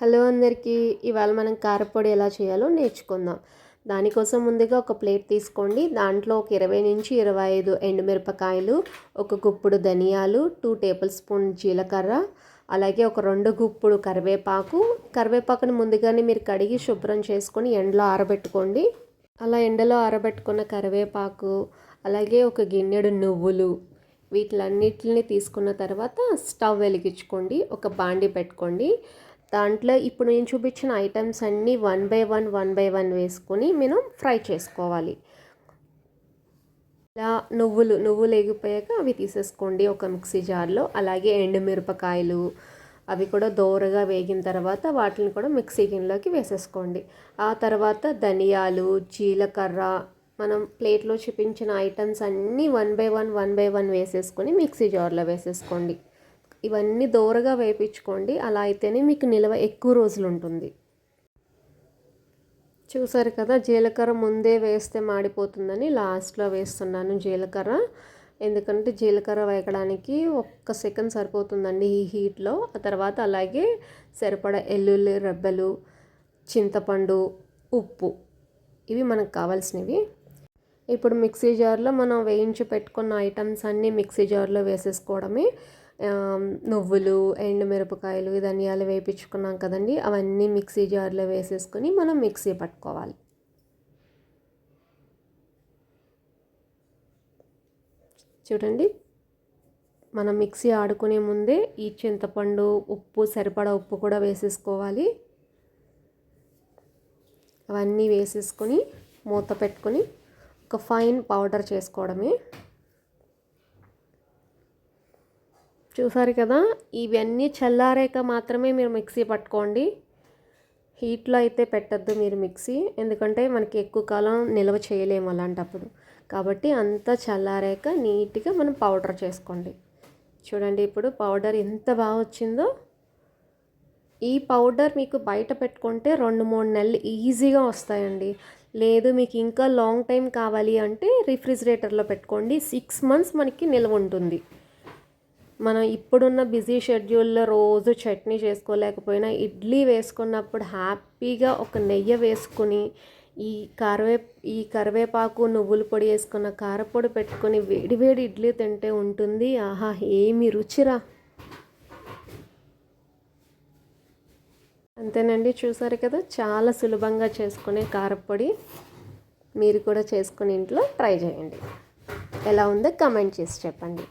Hello అందరికీ ఇవాళ మనం కారపొడి ఎలా చేయాలో నేర్చుకుందాం. దానికోసం ముందుగా ఒక ప్లేట్ తీసుకోండి. దాంట్లో ఒక ఇరవై నుంచి ఇరవై ఐదు ఎండుమిరపకాయలు ఒక గుప్పుడు ధనియాలు టూ టేబుల్ స్పూన్ జీలకర్ర అలాగే ఒక రెండు గుప్పుడు కరివేపాకు. కరివేపాకుని ముందుగానే మీరు కడిగి శుభ్రం చేసుకొని ఎండలో ఆరబెట్టుకోండి. అలా ఎండలో ఆరబెట్టుకున్న కరివేపాకు అలాగే ఒక గిన్నెడు నువ్వులు వీటిలన్నిటిని తీసుకున్న తర్వాత స్టవ్ వెలిగించుకోండి. ఒక బాండి పెట్టుకోండి. దాంట్లో ఇప్పుడు నేను చూపించిన ఐటమ్స్ అన్నీ one by one one by one వేసుకొని మనం ఫ్రై చేసుకోవాలి. ఇలా నువ్వులు నువ్వులు ఎగిపోయాక అవి తీసేసుకోండి ఒక మిక్సీ జార్లో. అలాగే ఎండుమిరపకాయలు అవి కూడా దోరగా వేగిన తర్వాత వాటిని కూడా మిక్సీ గిన్నెలోకి వేసేసుకోండి. ఆ తర్వాత ధనియాలు జీలకర్ర మనం ప్లేట్లో చూపించిన ఐటమ్స్ అన్నీ one by one one by one వేసేసుకొని మిక్సీ జార్లో వేసేసుకోండి. ఇవన్నీ దోరగా వేయించుకోండి అలా అయితేనే మీకు నిల్వ ఎక్కువ రోజులు ఉంటుంది. చూసారు కదా జీలకర్ర ముందే వేస్తే మాడిపోతుందని లాస్ట్లో వేస్తున్నాను జీలకర్ర. ఎందుకంటే జీలకర్ర వేయడానికి ఒక్క సెకండ్ సరిపోతుందండి ఈ హీట్లో. ఆ తర్వాత అలాగే సరిపడ ఎల్లుల్లి రెబ్బలు చింతపండు ఉప్పు ఇవి మనకు కావాల్సినవి. ఇప్పుడు మిక్సీ జార్లో మనం వేయించి పెట్టుకున్న ఐటమ్స్ అన్నీ మిక్సీ జార్లో వేసేసుకోవడమే. నువ్వులు ఎండుమిరపకాయలు ధనియాలు వేయించుకున్నాం కదండి. అవన్నీ మిక్సీ జార్లో వేసేసుకొని మనం మిక్సీ పట్టుకోవాలి. చూడండి. మనం మిక్సీ ఆడుకునే ముందే ఈ చింతపండు ఉప్పు సరిపడా ఉప్పు కూడా వేసేసుకోవాలి. అవన్నీ వేసేసుకొని మూత పెట్టుకొని ఒక ఫైన్ పౌడర్ చేసుకోవడమే. చూసారు కదా ఇవన్నీ చల్లారాక మాత్రమే మీరు మిక్సీ పట్టుకోండి. హీట్లో అయితే పెట్టద్దు మీరు మిక్సీ ఎందుకంటే మనకి ఎక్కువ కాలం నిల్వ చేయలేము అలాంటప్పుడు. కాబట్టి అంతా చల్లారాక నీట్గా మనం పౌడర్ చేసుకోండి. చూడండి ఇప్పుడు పౌడర్ ఎంత బాగా వచ్చిందో. ఈ పౌడర్ మీకు బయట పెట్టుకుంటే రెండు మూడు నెలలు ఈజీగా వస్తాయండి. లేదు మీకు ఇంకా లాంగ్ టైం కావాలి అంటే రిఫ్రిజిరేటర్లో పెట్టుకోండి. సిక్స్ మంత్స్ మనకి నిల్వ ఉంటుంది. మనం ఇప్పుడున్న బిజీ షెడ్యూల్లో రోజు చట్నీ చేసుకోలేకపోయినా ఇడ్లీ వేసుకున్నప్పుడు హ్యాపీగా ఒక నెయ్యి వేసుకుని ఈ కరివే ఈ కరివేపాకు నువ్వుల పొడి వేసుకున్న కారపొడి పెట్టుకొని వేడివేడి ఇడ్లీ తింటే ఉంటుంది. ఆహా ఏమి రుచిరా. అంతేనండి చూసారు కదా చాలా సులభంగా చేసుకునే కారపొడి. మీరు కూడా చేసుకుని ఇంట్లో ట్రై చేయండి. ఎలా ఉందో కమెంట్ చేసి చెప్పండి.